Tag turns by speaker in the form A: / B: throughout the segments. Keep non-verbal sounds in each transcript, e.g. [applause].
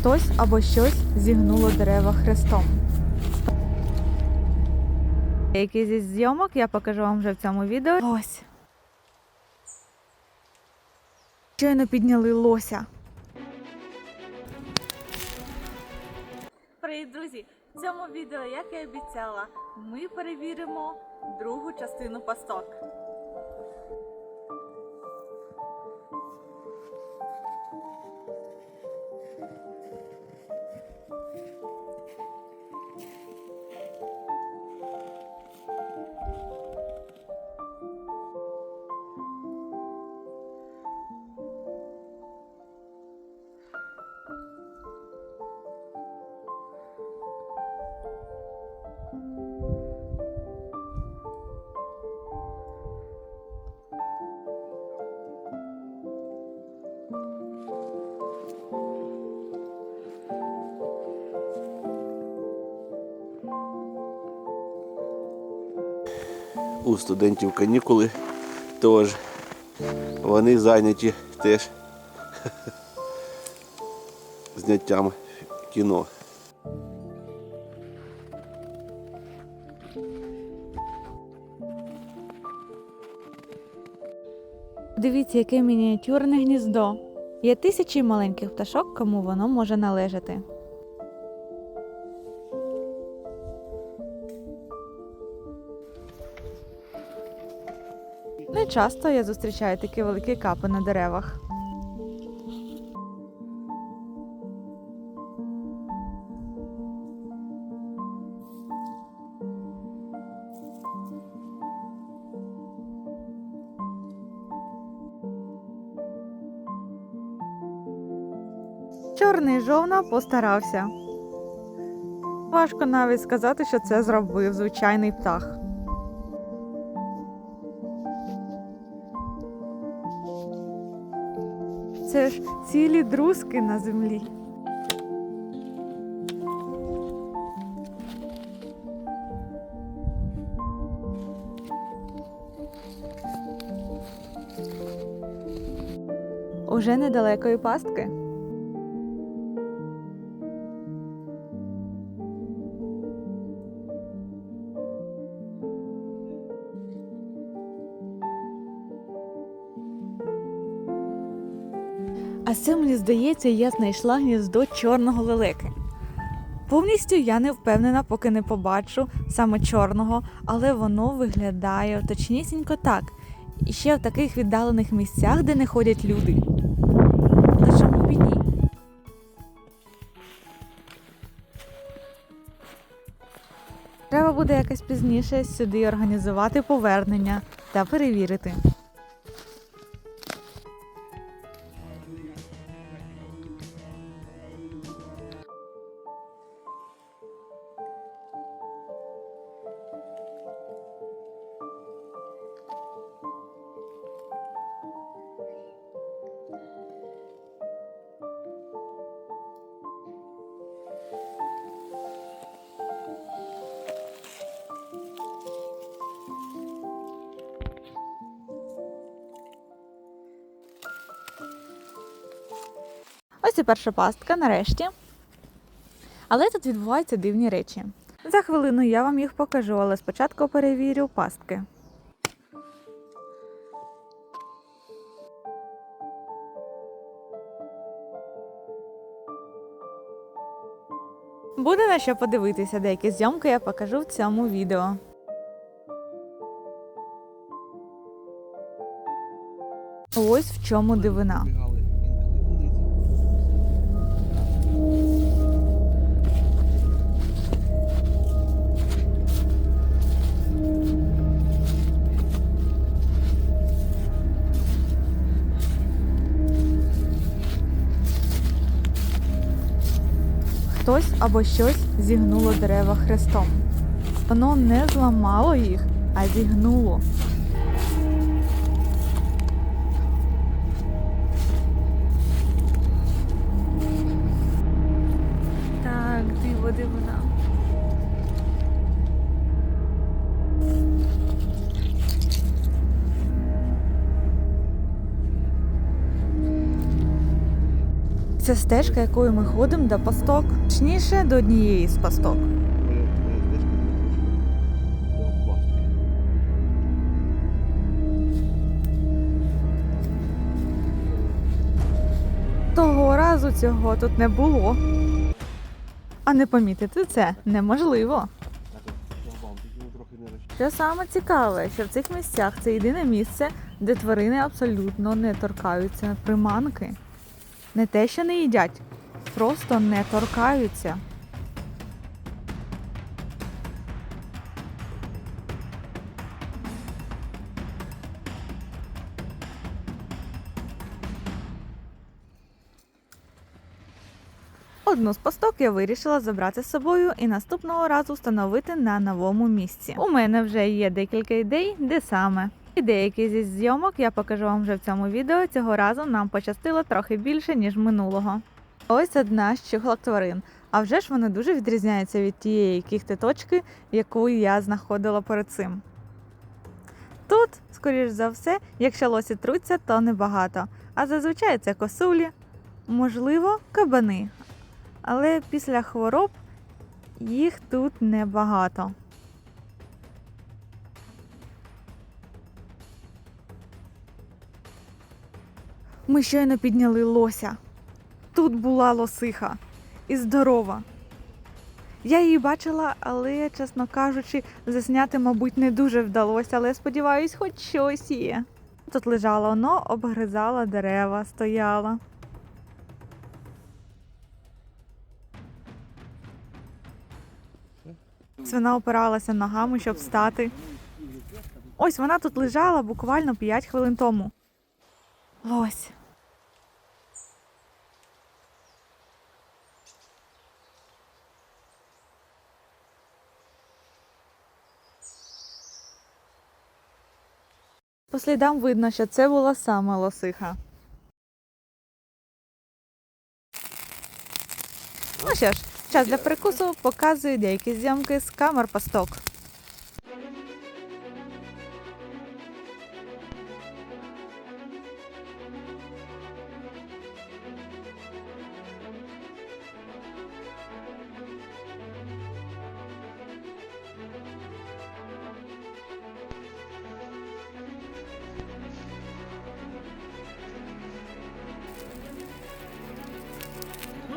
A: Хтось або щось зігнуло дерева хрестом. Який зі зйомок я покажу вам вже в цьому відео. Ось. Щойно підняли лося. Привіт, друзі! В цьому відео, як і обіцяла, ми перевіримо другу частину пасток.
B: У студентів канікули теж. Вони зайняті теж [laughs] зняттям кіно.
A: Дивіться, яке мініатюрне гніздо. Є тисячі маленьких пташок, кому воно може належати. Не часто я зустрічаю такі великі капи на деревах. Чорний жовна постарався. Важко навіть сказати, що це зробив звичайний птах. Цілі друзки на землі. Уже недалекої пастки. А це мені здається, я знайшла гніздо чорного лелеки. Повністю я не впевнена, поки не побачу саме чорного, але воно виглядає точнісінько так. І ще в таких віддалених місцях, де не ходять люди. Та чому б ні? Треба буде якось пізніше сюди організувати повернення та перевірити. Ось і перша пастка нарешті. Але тут відбуваються дивні речі. За хвилину я вам їх покажу, але спочатку перевірю пастки. Буде на що подивитися, деякі зйомки я покажу в цьому відео. Ось в чому дивина. Хтось або щось зігнуло дерева хрестом. Воно не зламало їх, а зігнуло. Так, диво дивина. Це стежка, якою ми ходимо до пасток. Точніше, до однієї з пасток. Того разу цього тут не було. А не помітити це неможливо. Що саме цікаве, що в цих місцях це єдине місце, де тварини абсолютно не торкаються приманки. Не те, що не їдять, просто не торкаються. Одну з пасток я вирішила забрати з собою і наступного разу встановити на новому місці. У мене вже є декілька ідей, де саме. І деякі зі зйомок я покажу вам вже в цьому відео. Цього разу нам пощастило трохи більше, ніж минулого. Ось одна з чухлок тварин. А вже ж вони дуже відрізняються від тієї кіхтеточки, яку я знаходила перед цим. Тут, скоріш за все, якщо лосі труться, то небагато. А зазвичай це косулі, можливо, кабани. Але після хвороб їх тут небагато. Ми щойно підняли лося. Тут була лосиха і здорова. Я її бачила, але, чесно кажучи, засняти, мабуть, не дуже вдалося, але сподіваюсь, хоч щось є. Тут лежала воно, обгризала дерева, стояла. Свина опиралася ногами, щоб встати. Ось вона тут лежала буквально 5 хвилин тому. Лось. По слідам видно, що це була саме лосиха. Ну що ж, час для перекусу показую деякі зйомки з камер пасток.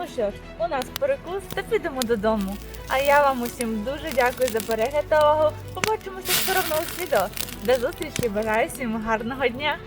A: Ну що ж, у нас перекус та підемо додому. А я вам усім дуже дякую за перегляд та увагу. Побачимося в нових відео. До зустрічі, бажаю всім гарного дня!